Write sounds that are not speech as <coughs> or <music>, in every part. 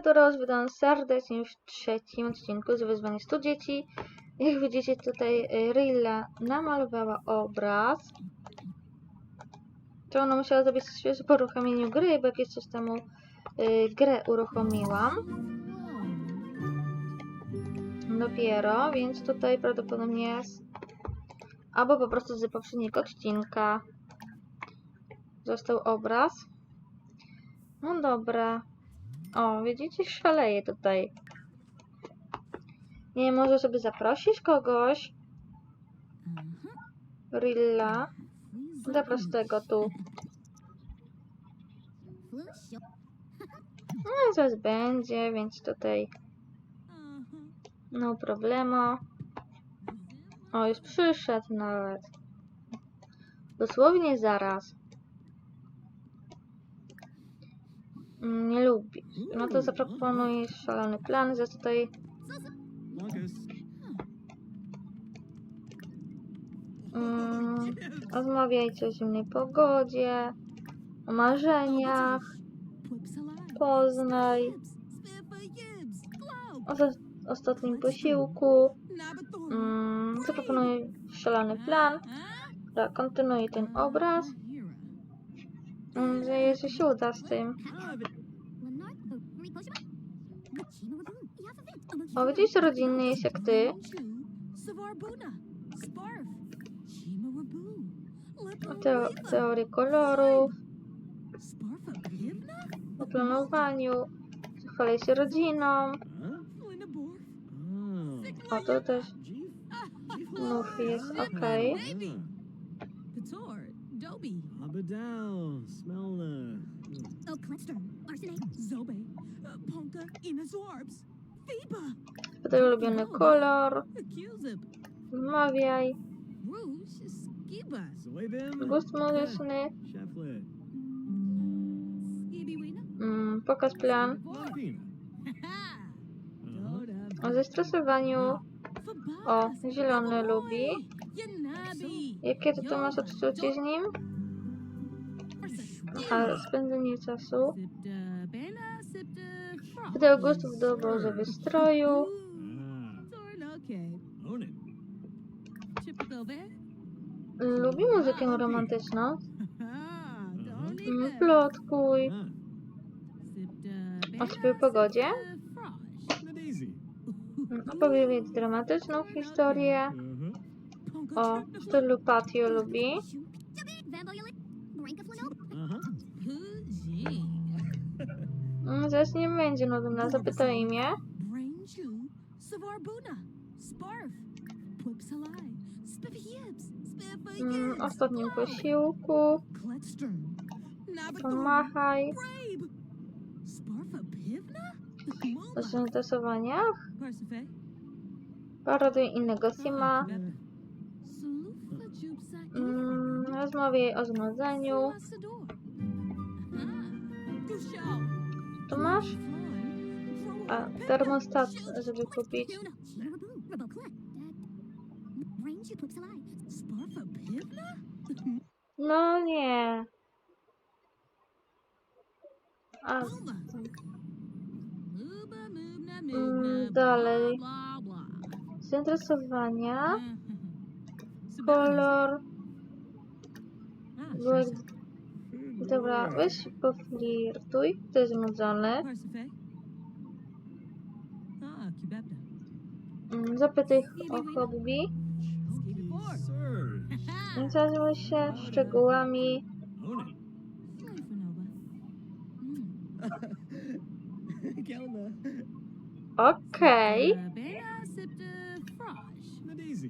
Adorosz, witam serdecznie w trzecim odcinku z wyzwania 100 dzieci. Jak widzicie tutaj y, Rilla namalowała obraz. To ona musiała zrobić coś po uruchomieniu gry, bo jakieś coś temu y, grę uruchomiłam. Dopiero, więc tutaj prawdopodobnie jest albo po prostu z poprzedniego odcinka został obraz. No dobra. O, widzicie, szaleje tutaj. Nie, może sobie zaprosić kogoś? Rilla. Zaproś tego tu. No zaraz będzie, więc tutaj no problemo. O, już przyszedł nawet. Dosłownie zaraz. Mm, Nie lubi. No to zaproponuję szalony plan, że tutaj mm, rozmawiajcie o zimnej pogodzie, o marzeniach, Poznaj, o za- ostatnim posiłku. Mm, zaproponuję szalony plan. Dobra, kontynuuję ten obraz. Mm, że jeszcze się uda z tym. A vidíš rodiny jak ty? Teo, teorii kolorów, o planowaniu, chwalę się rodziną. A to też mów jest ok. Abadal, Smelner. Oklester, Arsene, Zobe, Ponka, inazorbs. Tutaj ulubiony kolor, Zoibim. gust muzyczny, mm, pokaz plan, o zestresowaniu, o, zielony lubi. Jakie tu masz odczucie z nim? A spędzenie czasu. Wydał gustów do obozu wystroju. Lubi muzykę romantyczną. Mm, Plotkuj. O swojej pogodzie. Mm, Opowiedzieć dramatyczną historię. O stylu patio lubi. Uh-huh. Mm, Zaraz nie będzie nudna, zapytaj imię. Mm, Ostatnim posiłku. Pomachaj. O zainteresowaniach. Paroduj innego sima. Mm, Rozmawiaj o zmadzeniu. Tu masz? A, termostat, żeby kupić. No nie. A, Mm, dalej. zainteresowania. Kolor. Byłek... Dobra, weź poflirtuj. To jest znudzony. Mm, Zapytaj o hobby. Interesuj się szczegółami. <laughs> Okej. Nadaisy.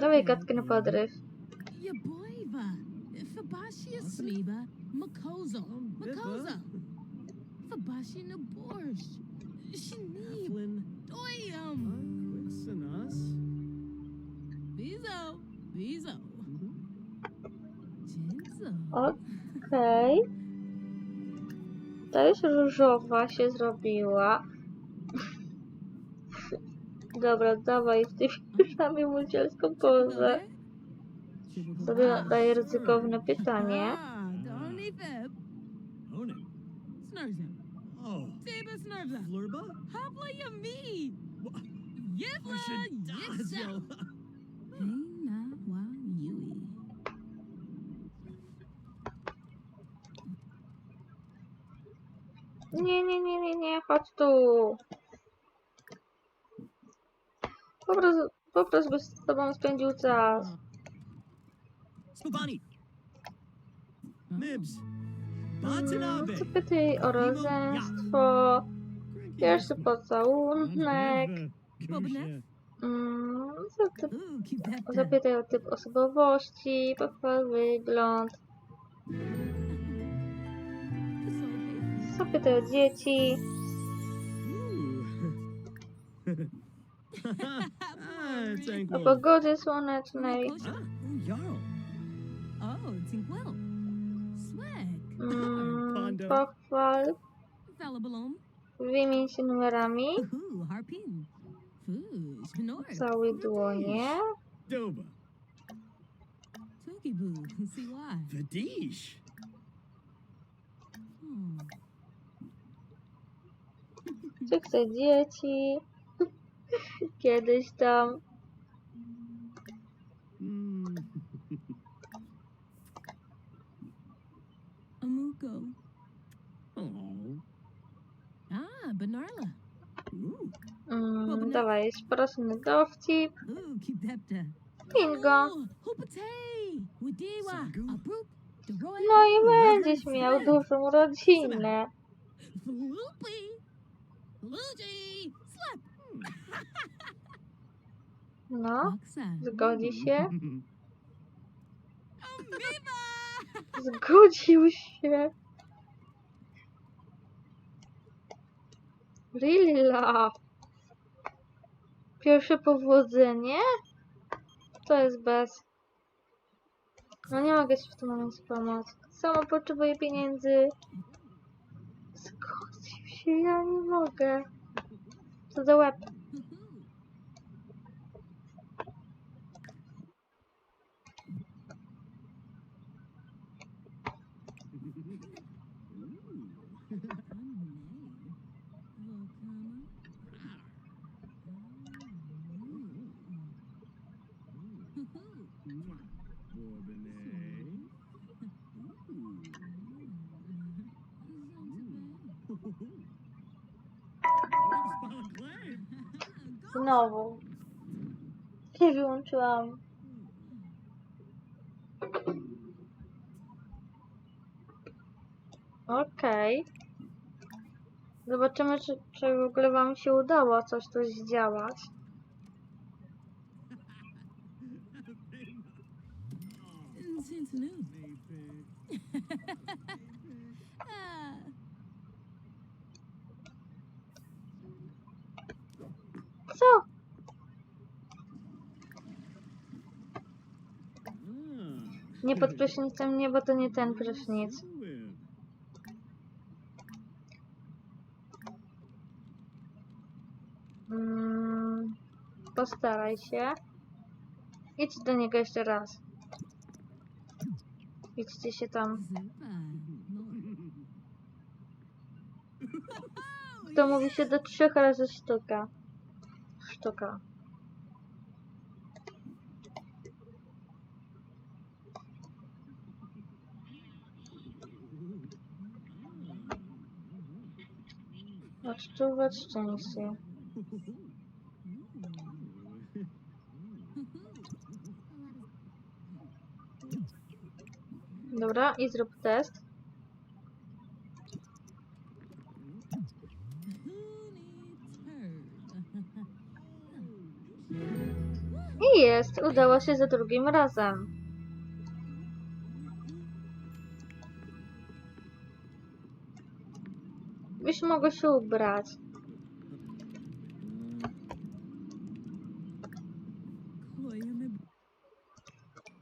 Dawaj gadkę na podryw. Fabashi borscht. Shnib. Flynn. Doyam. Quicks and us. Bizo. Bizo. Jinzo. Okej. To już różowa się zrobiła. Dobra, dawaj w tej piżamie <laughs> mulcielską pozę. Sobie daję ryzykowne pytanie. Ah. Nie, nie, nie, nie, nie, chodź tu. Po prostu, po prostu by z tobą spędził czas. Spubani. Oh. Mibs. Mm, Batanabe. Zapytaj o rodzeństwo, pierwszy pocałunek, Bobnet? mm, zapytaj o typ osobowości, pochwal wygląd, zapytaj o dzieci, <laughs> <laughs> o pogodzie słonecznej. Oh, Tinkwell. Swag. mm, Pondo. pochwal, Falabalom. wymień się numerami, Ooh, Harpin. Foosh. Venor. całe dłonie, Doba. <laughs> Vadish. Hmm. czy chce dzieci, <laughs> kiedyś tam, Mm. Amuko. Oh. Ah, Benarla. Ooh. mm, dawaj, prosimy dowcip, Ooh, bingo. Deroy. No i będziesz miał dużą rodzinę. No, zgodzi się? Zgodził się. Really. Pierwsze powodzenie? To jest bez. No nie mogę ci w tym momencie pomóc. Sama potrzebuję pieniędzy. Zgodził się, ja nie mogę. Co za łeb. Znowu. Nie wyłączyłam. Okej. Zobaczymy, czy, czy w ogóle wam się udało coś tu zdziałać. Since new. Ah. Co? Nie pod prysznicem, nie, bo to nie ten prysznic. Mm, postaraj się. Idź do niego jeszcze raz. Idźcie się tam. To mówi się do trzech razy sztuka. Sztuka. Odczuwać szczęście. Dobra, i zrób test. I jest, udało się za drugim razem. Już mogę się ubrać.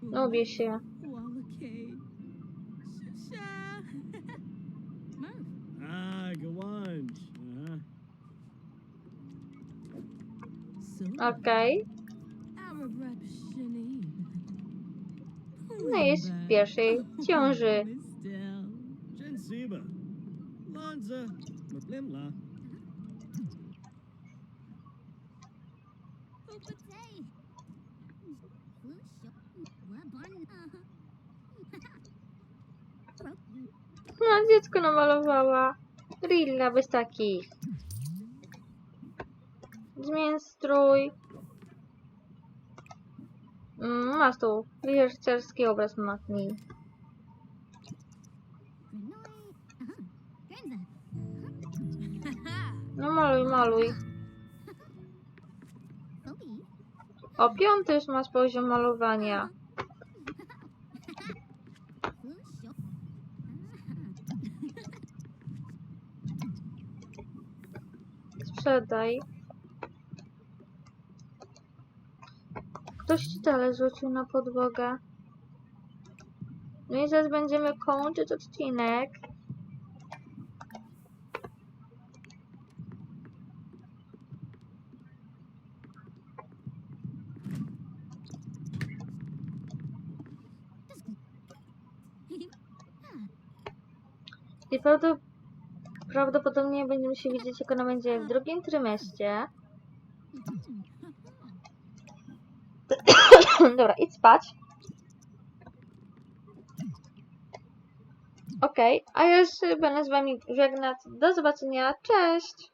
Lubię się. Okej. Okay. No jest w pierwszej ciąży. No, dziecko namalowała. Rilla bez takich. Zmień strój. Mm, masz tu rycerski obraz matni. No maluj, maluj. O piąty już masz poziom malowania. Sprzedaj. Ktoś ci dalej rzucił na podłogę. No i zaraz będziemy kończyć odcinek. I prawdo- prawdopodobnie będziemy się widzieć, jak ona będzie w drugim trymestrze. <coughs> Dobra, idź spać. Okej, a ja już będę z wami żegnać. Do zobaczenia, cześć!